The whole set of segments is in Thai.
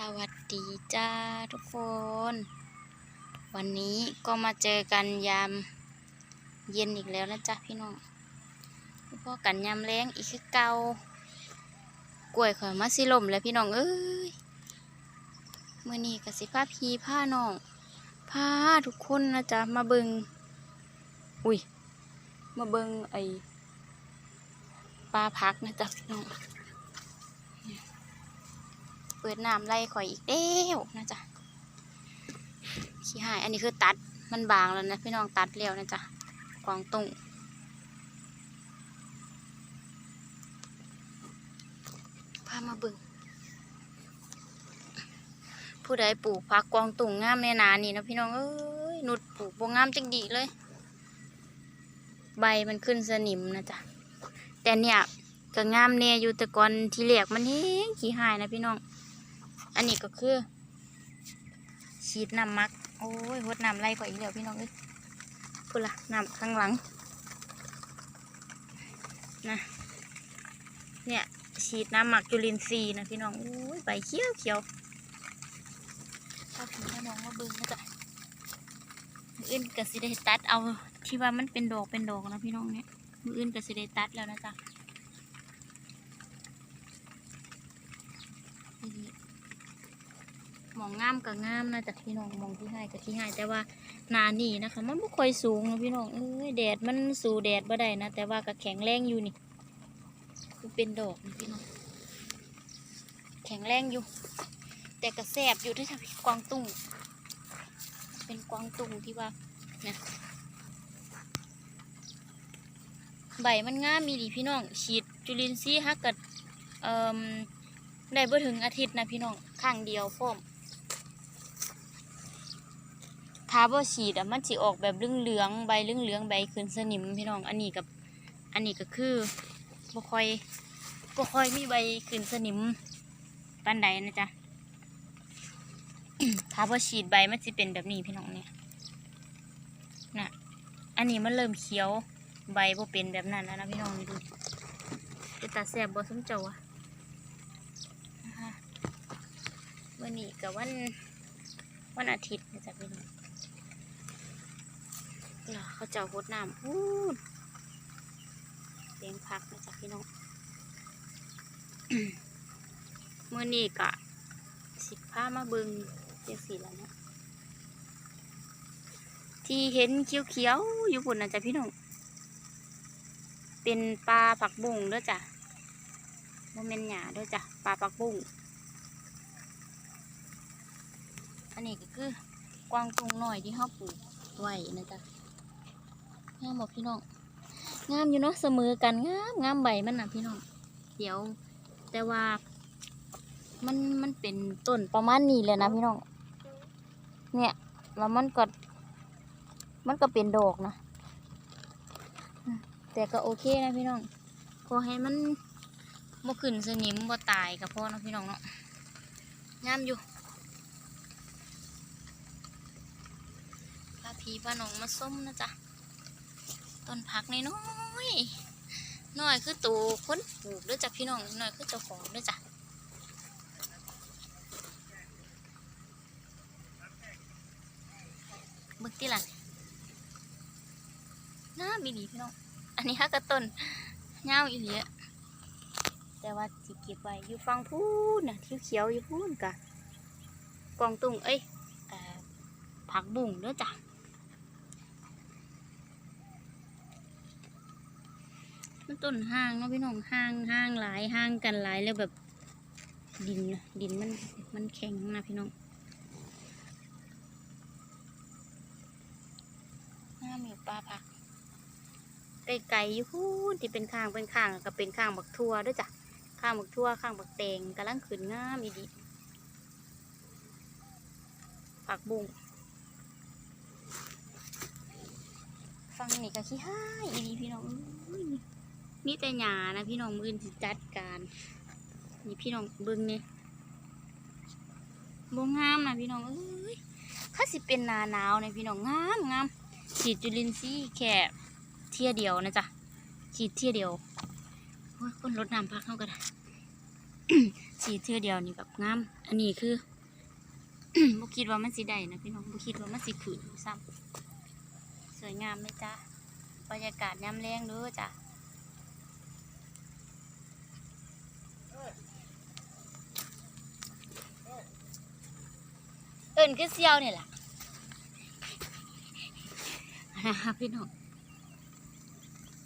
สวัสดีจ้าทุกคน วันนี้ก็มาเจอกันยามเย็นอีกแล้วนะจ๊ะพี่น้องพ่อกันยามแรงอีกคือเกากล้วยข่อยมาสิลมแล้วพี่น้องเอ้ยเมื่อนี้กสิพาพีผ้าน้องพาทุกคนนะจ๊ะมาเบิงอุ้ยมาเบิงไอปลาพักนะจ๊ะพี่น้อง เปิดน้ำไล่ข่อยอีกเด้วนะจ๊ะขี้หาย อันนี้คือตัดมันบางแล้วนะพี่น้องตัดแล้วนะจ๊ะกวางตุ้งพามาเบึง ผู้ใดปลูกผักกวางตุ้งงามในนานี่นะพี่น้องเอ้ยนุดปลูกบงงามจังดีเลย ใบมันขึ้นสนิมนะจ๊ะแต่เนี่ยก็งามเนยอยู่แต่ก่อนที่เหลียกมันเฮ้งขี้หายนะพี่น้อง อันนี้ก็คือ ฉีดน้ำมัก โอ้ยหดน้ำไล่กว่าอีกแล้วพี่น้องเอ้ยพูดละน้ำข้างหลังนะเนี่ยฉีดน้ำหมักจุลินทรีย์นะพี่น้องโอ้ยใบเขียวเขียวถ้าพี่น้องมาเบึงนะจ๊ะมืออื่นก็สิได้ตัดเอาที่ว่ามันเป็นดอกเป็นดอกนะพี่น้องเนี่ยมืออื่นก็สิได้ตัดแล้วนะจ๊ะนี่ หม องงามกับงามนะจากพี่น้องมองที่ให้กับที่ให้แต่ว่าหนานี่นะคะ มันไม่ค่อยสูงนะพี่น้องเอ้ยแดดมันสู่แดดบ่ได้นะแต่ว่าก็แข็งแรงอยู่นี่มันเป็นดอกนะพี่น้องแข็งแรงอยู่ แต่ก็แสบอยู่ที่ทำกวางตุ้งเป็นกวางตุ้งที่ว่าเนี่ยใบมันงามมีดีพี่น้อง ฉีดจุลินทรีย์ฮักกัดเอ่อได้บ่ถึงอาทิตย์นะพี่น้องข้างเดียวพร้อม ถ้าบ่ฉีดอะมันสิออกแบบเหลืองๆใบเหลืองๆใบขึ้นสนิมพี่น้อง อันนี้กับ อันนี้ก็คือบ่ค่อยบ่ค่อยมีใบขึ้นสนิมปานใดนะจ๊ะถ้าบ่ฉีดใบมันสิเป็นแบบนี้พี่น้องเนี่ยน่ะ อันนี้มันเริ่มเขียวใบบ่เป็นแบบนั้นแล้วนะพี่น้องนี่ดูเป็นตาแสบบ่สมเจ้าอะนะคะวันนี้กับวันวันอาทิตย์นะจ๊ะพี่น้อง เหรอเขาเจ้าหดน้ำพูดเลี้ยงพักนะจ๊ะพี่น้องเมื่อนี้กะสิบผ้ามาเบิงเจ็ดสีแล้วเนาะที่เห็นเขียวๆอยู่บนนะจ๊ะพี่น้องเป็นปลาผักบุ้งด้วยจ้ะโมเมนหยาด้วยจ้ะปลาผักบุ้งอันนี้ก็คือกวางตุงหน่อยที่เขาปลูกไว้นะจ๊ะ งามบอกพี่น้อง งามอยู่เนาะเสมอกันงามงามใบมันนะพี่น้อง เดี๋ยว แต่ว่า มันมันเป็นต้นประมาณนี้เลยนะพี่น้อง เนี่ยแล้วมันก็มันก็เป็นดอกนะ แต่ก็โอเคนะพี่น้อง ขอให้มันบ่ขึ้นสนิมบ่ตายกับพ่อเนาะพี่น้องเนาะ งามอยู่พาพีพาน้องมาส้มนะจ๊ะ ต้นผักน้อยน้อยคือตัวคนปลูกด้วยจ้ะพี่น้องน้อยคือเจ้าของด้วยจ้ะเบิกที่หลังน้ามีดีพี่น้อง อันนี้ฮักกระต้นเงาอีเหลียแต่ว่าสิเก็บไว้อยู่ฟังพูนนะที่เขียวอยู่พูนกะกวางตุงเอ้ยอผักบุ้งด้วยจ้ะ มัน ต้นห้างเนาะพี่น้องห้างห้างหลายห้างกันหลายแล้วแบบดินนะดินมันมันแข็งนะพี่น้องน้ามีปลาผักไก่ๆอยู่พูนที่เป็นข้างเป็นข้างก็เป็นข้างบักทั่วด้วยจ้ะข้างบักทั่วข้างบักแตงกำลังขึ้นงามอีดีผักบุ้งฟังนี่ก็ขี้ห้าอีดีพี่น้อง อุ้ยนี่แต่หยานะพี่น้องมืออนสิจัดการนี่พี่น้องเบิ้งเนี่ยบงามนะพี่น้องเอ้ยถ้าสิเป็นนาหนาวนี่ยพี่น้องงามงามฉีดจุลินทรีย์แค่เที่ยเดียวนะจ๊ะฉีดเที่ยเดียวโอ้ยคนรดน้ำพักเข้ากันสฉีดเทื่อเดียวนี่แบบงามอันนี้คือบ่คิดว่ามันสิได้นะพี่น้องบ่คิดว่ามันสิขึ้นซ้ำสวยงามไหมจ๊ะบรรยากาศยามแรงด้อจ้ะ อิ้นคือเซียวนี่แหละนะคะพี่น้อง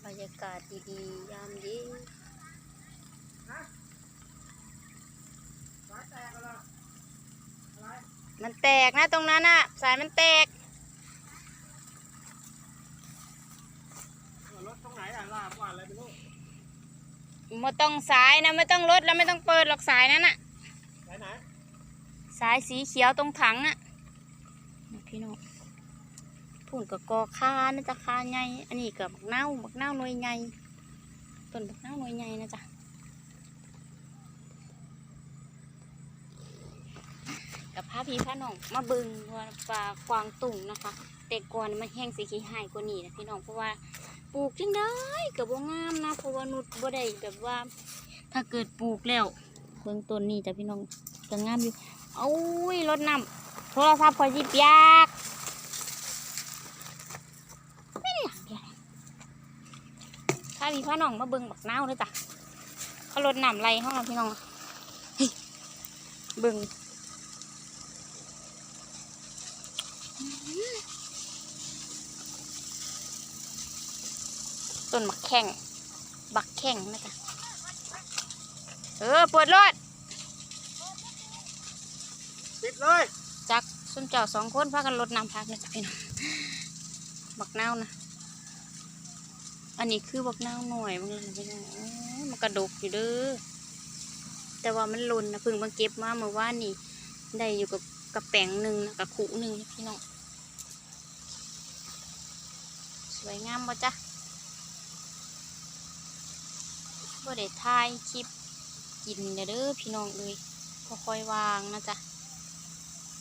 บรรยากาศดีๆยามเย็นมันแตกนะตรงนั้นอะสายมันแตกรถตรงไหนอะลาบว่าอะไรไม่รู้ไม่ต้องสายนะไม่ต้องลดแล้วไม่ต้องเปิดหรอกสายนั้นอะไหนไหน สายสีเขียวตรงถังอะพี่น้องพูนกับกอคานะจ๊ะคาใหญ่อันนี้กับบักเน่าบักเน่าหน่วยใหญ่ต้นบักเน่าหน่วยใหญ่นะจ๊ะกับพาพี่พาน้องมาบึงว่าปลาควางตุ่งนะคะ แต่ก่อนมันแห้งสีขี้หายกว่านี้นะพี่น้องเพราะว่าปลูกจังได้กับว่างามนะเพราะว่านุดบ่ได้แบบว่า ถ้าเกิดปลูกแล้วเบิ่งต้นนี้จ้ะพี่น้องก็งามอยู่ เอาอุ้ยรดน้ำโทรศัพท์คอยจิเปียกไม่ได้อยางเดียวถ้าพี่พ่อน้องมาเบิ่งบักน้าวเลยจ้ะเขารดน้ำไรห้องเราพี่น้องเบิ่งต้นบักแข้งบักแข้งนะจ๊ะเออเปิดรถ เลยจักส้นเจ้าสองคนพากันรดน้ำพักนะจ๊ะพี่น้องบักเนานะอันนี้คือบักเนาหน่อยมันเลยพี่น้องมันกระดกอยู่เด้อแต่ว่ามันล่นนะเพิ่งมาเก็บมาเมื่อวานนี่ได้อยู่กับกับแป้งหนึ่งนะกับขูหนึ่งพี่น้องสวยงามบ่จ๊ะบ่ได้ถ่ายคลิปกินเด้อเด้อพี่น้องเลยค่อยๆวางนะจ๊ะ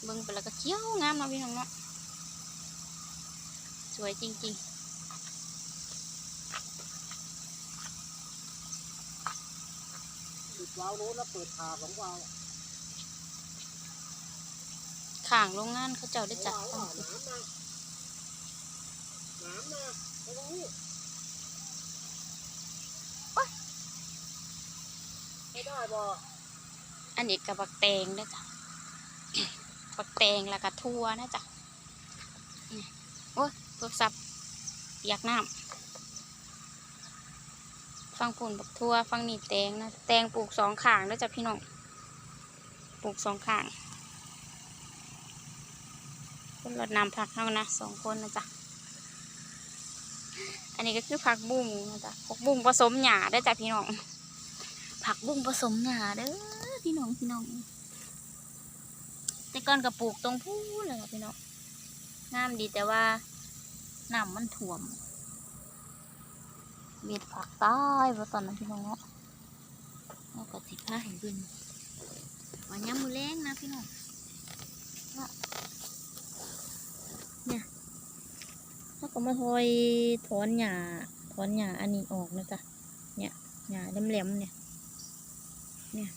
เบิ่งไปแล้วก็เขียวงามเนาะพี่น้องเนาะสวยจริงปิดวาล์วโน้นแล้วเปิดขาสองวาล์วๆข้างโรงงานเขาเจ้าได้จัดวาล์วตั้งอะขึ้นน้ำนะน้ำนะไปตรงนี้ไม่ได้บ่อันนี้กับบักแตงนะจ๊ะ บักแตงแล้วก็ทั่วนะจ๊ะโอ้ยโทรศัพท์เปียกน้ำฟังปุ่นบักทั่วฟังนี่แตงนะแตงปลูกสองข้างนะจ๊ะพี่น้องปลูกสองข้างคนรดน้ำผักเท่านะสองคนนะจ๊ะอันนี้ก็คือผักบุ้งนะจ๊ะผักบุ้งผสมหญ้าได้จ้ะพี่น้องผักบุ้งผสมหญ้าเด้อพี่น้องพี่น้อง แต่ก่อนก็ปลูกตรงพูนเลยค่ะพี่น้องงามดีแต่ว่าน้ำมันท่วมเม็ดผักตายว่าตอนนั้นพี่น้องเนาะเอาก็สิพาให้เบิ่งวันย้มือแรงนะพี่น้องเนี่ยเขาก็มาทอยถอนหญ้าถอนหญ้าอันนี้ออกนะจ๊ะเนี่ยหญ้าแหลมๆเนี่ย เนี่ย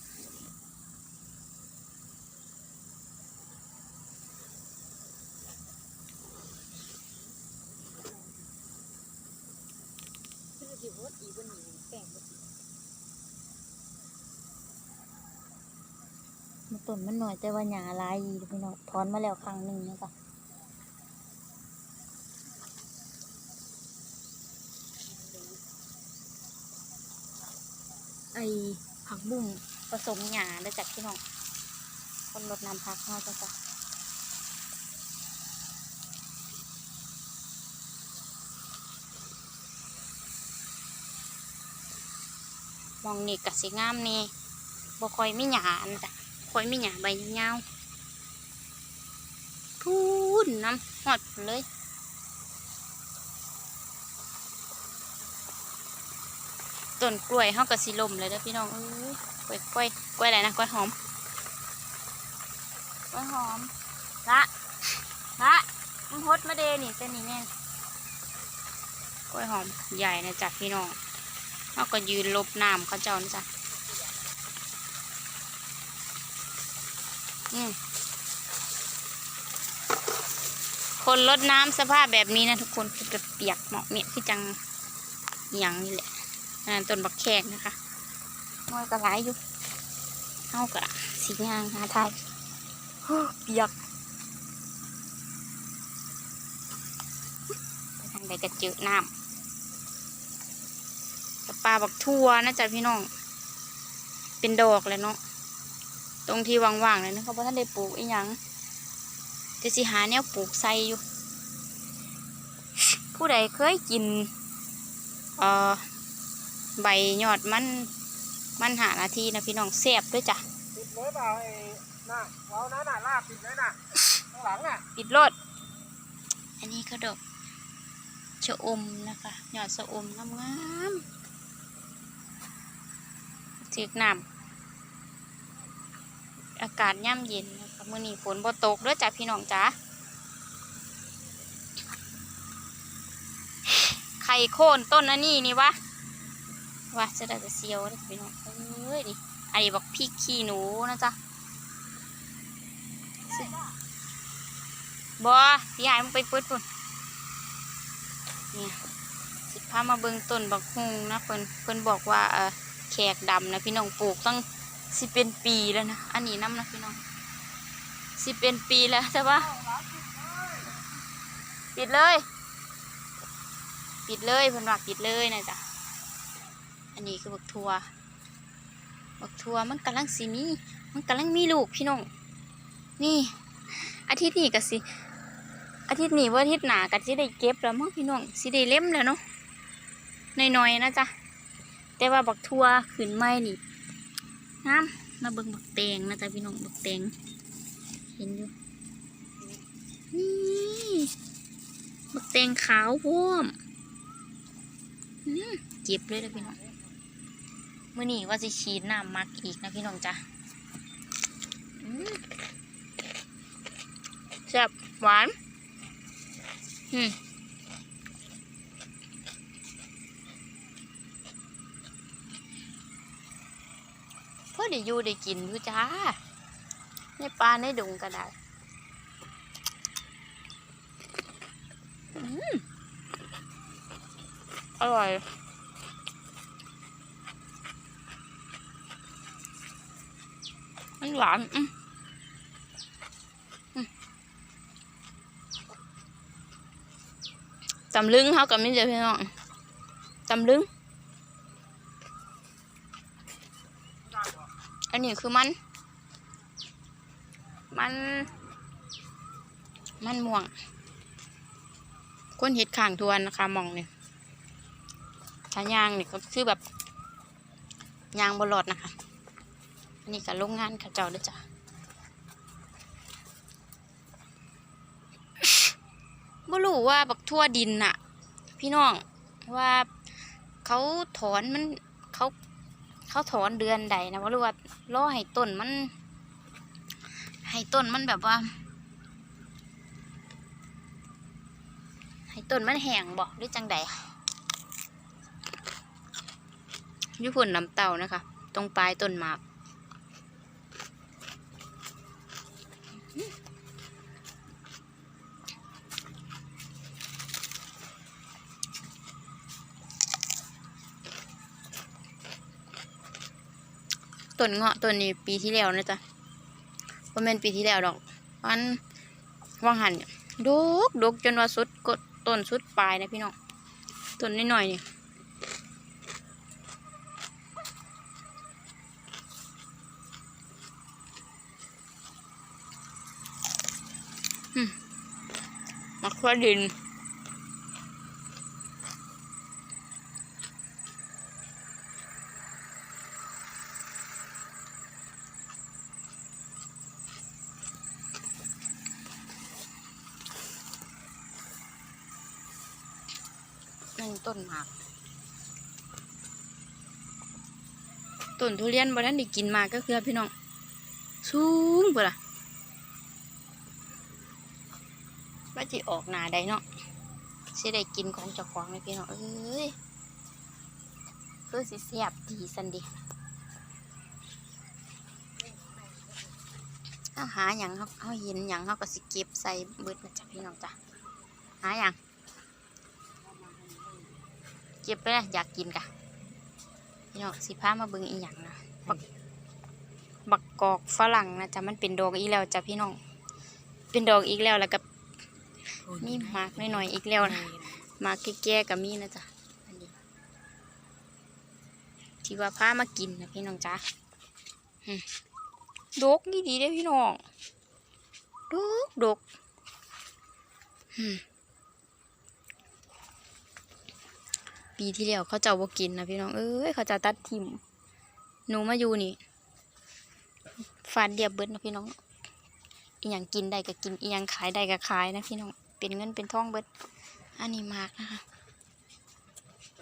ต้นมันหน่อยแต่ว่าหญ้าลายพี่น้องถอนมาแล้วครั้งหนึ่งนะจ๊ะไอผักบุ้งผสมหญ้าได้จากพี่น้องคนรดน้ำพักเขาจ้ะจ้ะมองนี่กะสิงามนี่บ่คอยไมีหญ้าอันจ้ะ ค่อยมีหญ้าใบยาพูนน้ำหอดเลยต้นกล้วยเฮาก็สิล่มเลยเด้อพี่น้องเอ้ยกล้วยกล้วยกล้วยอะไรนะกล้วยหอมกล้วยหอมละละมันพดมาเดนี่เส้นนี้แม่กล้วยหอมใหญ่นะจ๊ะพี่น้องเฮาก็ยืนลบน้ำเขาเจ้านะจ๊ะ อืม คนลดน้ำสภาพแบบนี้นะทุกคนคือจะเปียกเหมาะเมียคือจังอหย่างนี่แหละอันนั้นต้นบักแขกนะคะน้อยก็หลายอยู่เฮากะสีงางหาทายโอ้เปียกไปทางใดก็เจอน้ำกับปลาบักทั่วนะจ๊ะพี่น้อง เป็นดอกเลยเนาะ ตรงที่ว่างๆเลยนะเขาบอกท่านได้ปลูกอีหยังจะสิหาแนวปลูกใส่อยู่ ผู้ใดเคยกินเอ่อใบยอดมันมันหานาทีนะพี่น้องแซ่บด้วยจ้ะปิดเลยเปล่าไอ้น่ะว้าวนั่นน่ะลากปิดเลยน่ะข้างหลังน่ะปิดรถอันนี้ก็ดอกชะอมนะคะยอดชะอมงามๆถือกน้ำอากาศย่ำเย็นนะคะมื่อนี้ฝนบ่ตกเด้อจ้ะพี่น้องจ้าไข่โค่นต้นอันนี้นี่วะว่าจะได้จะเซียวเด้อพี่น้องเอ้ยดิอันนี้บอกพริกขี้หนูนะจ๊ะบอพี่ยายมึงไปปิดปุ่นเนี่ยสิพามาเบิ่งต้นบักฮุงนะเพิ่นเพิ่นบอกว่าเออแขกดำนะพี่น้องปลูกตั้ง สิเป็นปีแล้วนะ อันนี้น้ำนะพี่น้อง สิเป็นปีแล้วแต่ว่า ปิดเลย ปิดเลยเพิ่นว่าปิดเลยนะจ๊ะ อันนี้คือบักทัวบักทัวมันกำลังสีมีมันกำลังมีลูกพี่น้อง นี่ อาทิตย์นี้ก็สิ อาทิตย์นี้ว่าอาทิตย์หนาก็สิได้เก็บแล้วมั้งพี่น้องสิได้เล่มแล้วเนาะน้อยๆนะจ๊ะ แต่ว่าบักทั่วขึ้นไม้นี่ น้ำมาเบิ่งบักแตงนะจ๊ะพี่น้องบักแตงเห็นอยู่นี่บักแตงขาวพร้อมเจ็บเลยนะพี่น้องมื้อนี้ว่าสิฉีดน้ำมักอีกนะพี่น้องจ้ะแซ่บหวานอืม ได้อยู่ได้กินอยู่จ้าในปลาในดงก็ได้อืมอร่อยมันหวานอืมตำลึงเขากับมิเจอพี่น้องตำลึง นนี้คือมัน มัน มันม่วงก้นเห็ดข่างทวนนะคะมองเนี่ยถ้ายางนี่ก็คือแบบยางบลอดนะคะ อันนี้กับโรงงานขาเจ้าด้วยจ้ะบ่รู้ว่าบักทั่วดินน่ะ พี่น้องว่าเขาถอนมันเขา เขาถอนเดือนใดนะว่ารู้ว่ารอให้ต้นมัน ให้ต้นมันแบบว่า ให้ต้นมันแห้งบอกหรือจังใดยุพุ่นน้ำเต่านะคะ ตรงปลายต้นหมาก ต้นเงาะต้นนี้ปีที่แล้วนะจ๊ะว่าแม่นปีที่แล้วดอกมันว่างหันเนี่ยดกดกจนว่าสุดกดต้นสุดปลายนะพี่น้องต้นนิดหน่อยๆนี่อืมมักทั่วดิน หนึ่งต้นหมาก ต้นทุเรียนบ่ทันได้กินมากก็คือพี่น้องสูงเปล่าว่าจะออกหนาได้เนาะสิได้กินของเจ้าของเลยพี่น้องเอ้ยคือสิเสียบดีสันดีถ้าหาอย่างเขาเขาเห็นอย่างเขาก็สิเก็บใส่เบิดนะจ๊ะพี่น้องจ้ะหาอย่างเก็บไปเลยอยากกินกะ พี่น้องสิพามาเบิ่งอีหยังนะบักบักกอกฝรั่งนะจ๊ะมันเป็นดอกอีแล้วจ้ะพี่น้อง เป็นดอกอีกแล้วแล้วก็มีหมากหน่อยๆอีกแล้วนะหมากแก่ๆก็มีนะจ๊ะอันนี้ที่ว่าพามากินนะพี่น้องจ้ะอืมดกนี่ดีเด้อพี่น้องดกดกอืม ปีที่แล้วเขาเจ้าบ่กินนะพี่น้องเอ้ยเขาเจะตัดทิมหนูมาอยู่นี่ฟาดเดียบเบิดนะพี่น้องอีหยังกินได้ก็กินอีหยังขายได้ก็ขายนะพี่น้องเป็นเงินเป็นทองเบิดอันนี้มากนะคะ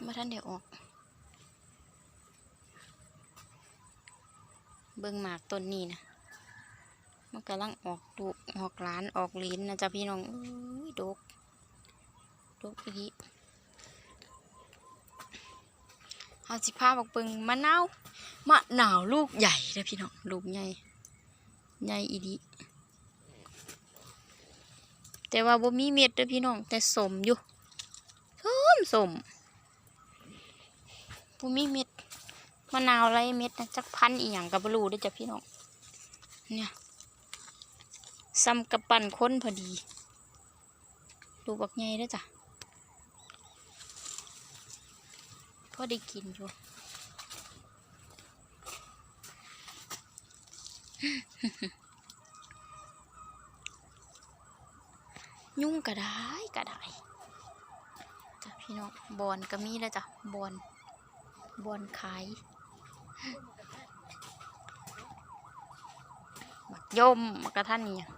มาท่านเดี๋ยวออก เบิ่งหมากต้นนี้นะมันกำลังออกลูออกหลานออกลิ้นนะจ๊ะพี่น้องเอ้ยดกดกอีก เอาสิพาบอกเบิ่งมะนาวมะนาวลูกใหญ่นะพี่น้องลูกใหญ่ใหญ่อีดีแต่ว่าบ่มีเม็ดเด้อพี่น้องแต่สมอยู่สมสมบ่มีเม็ดมะนาวไรเม็ดนะจักพันอีหยังกับบรูเด้จ้ะพี่น้องเนี่ยซ้ำกับปั่นค้นพอดี ดูบักใหญ่เด้วยจ้ะพ อได้กินอยู่ยุ่งก็ได้ก็ได้จ้ะพี่น้องบอนก็มีแล้วจ้ะบอนบอนขายบักยมบักกระทันเนี่ย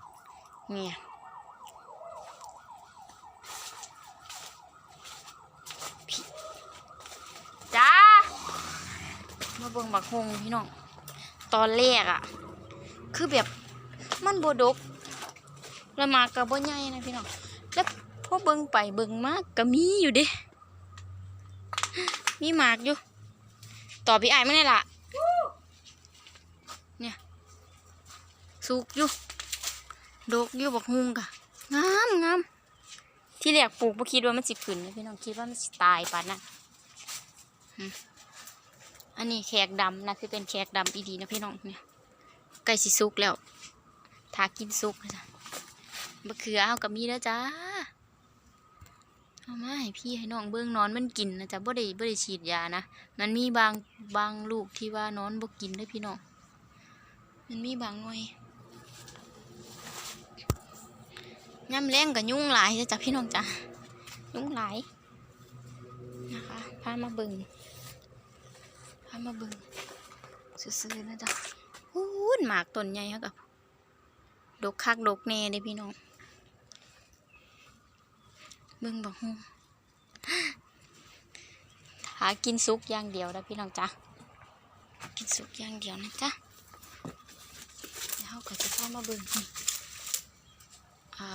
เนี่ยพี่จ้า มา เบิ่งบักฮงพี่น้อง ตอนแรกอะคือแบบมันบดก แล้วหมากกับบ่ใหญ่นะพี่น้อง แล้วพอเบิ่งไปเบิ่งมากก็มีอยู่เด้ มีหมากอยู่ ต่อพี่ไอ้ไม่ได้ละเนี่ยสุกอยู่ ดกอยู่บักฮงกะงามงามที่แรกปลูกบ่คิดว่ามันสิขึ้นนะพี่น้องคิดว่ามันสิตายปานนั้น อันนี้แขกดำนะที่เป็นแขกดำอีดีนะพี่น้องเนี่ยใกล้สิสุกแล้วทากินสุกนะจ๊ะมะเขือเอากับมีแล้วจ้าเอามาให้พี่ให้น้องเบิ้องนอนมันกินนะจ๊ะบ่ได้บ่ได้ฉีดยานะมันมีบางบางลูกที่ว่านอนบ่กินเด้วยพี่น้องมันมีบางหน่วยย่ำแรงกับยุ่งหลายจ้ะพี่น้องจ้ะยุ่งหลายนะคะพามาเบิ่ง พามาเบิ่งซื่อๆนะจ๊ะหูนหมากต้นใหญ่ครับกับดกคักดกแน่เด้พี่น้อง เบิ่งบอกฮู้หากินซุกอย่างเดียวนะพี่น้องจ้ะกินซุกอย่างเดียวนะจ๊ะแล้วเราก็จะเข้ามาเบิ่งอ่า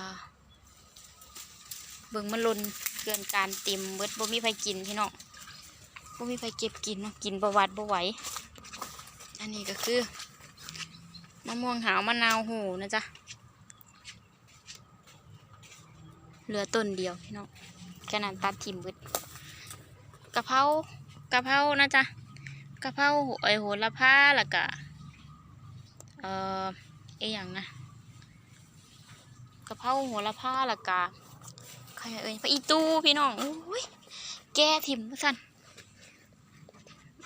เบิ่งมันลนเกินการเต็มเบิดบ่มีไผกินพี่น้อง บ่มีไผเก็บกินเนาะกินประวัติบ่ไหวอันนี้ก็คือมะม่วงหาวมะนาวโหนะจ๊ะเหลือต้นเดียวพี่น้องแค่นั้นตัดทิมบิดกะเพรากะเพรานะจ๊ะกะเพราไอโหระพาแล้วก็เอ่อไออย่างนะกะเพราโหระพาแล้วก็ใครเอ่ยไปอีตูพี่น้องโอ้ยแก้ทิมสั่น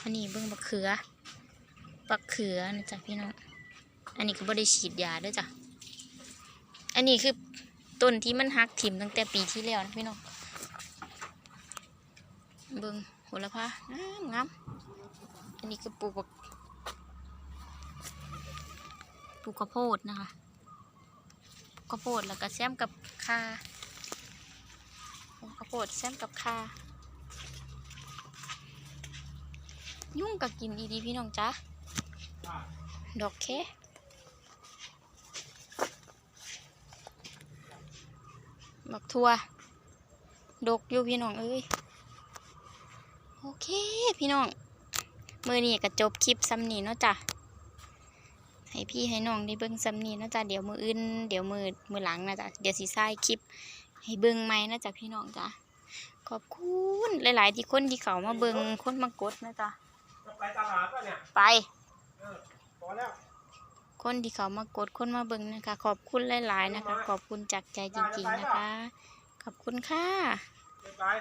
อันนี้เบิ่งบักเขือบักเขือนะจ๊ะพี่น้อง อันนี้ก็บ่ได้ฉีดยาด้วยจ้ะ อันนี้คือต้นที่มันหักถิ่มตั้งแต่ปีที่แล้วนะพี่น้อง เบิ่งโหระพางามงามอันนี้คือปลูกบักปลูกข้าวโพดนะคะข้าวโพดแล้วก็แซมกับคาข้าวโพดแซมกับคา ยุ่งกับกินดีๆพี่น้องจ้าดอกแค่บักทัวดกอยู่พี่น้องเอ้ย โอเคพี่น้อง มือนี้ก็จบคลิปซ้ำนี้เนาะจ้ะ ให้พี่ให้น้องได้เบิ่งซ้ำนี้นาะจ๊ะเดี๋ยวมืออื่น เดี๋ยวมือมือหลังนะจ๊ะเดี๋ยวสิถ่ายคลิป ให้เบิ่งใหมนะจ๊ะพี่น้องจ้ะ ขอบคุณหลาย ๆ ที่คนที่เขามาเบิ่งคนมากดนะจ๊ะจะ ไปตลาดป่ะเนี่ยไป เออพอแล้ว คนที่เขามากดคนมาเบิ่งนะคะ ขอบคุณหลาย ๆ นะคะ ขอบคุณจากใจจริง ๆ นะคะ ขอบคุณค่ะ เรียบร้อย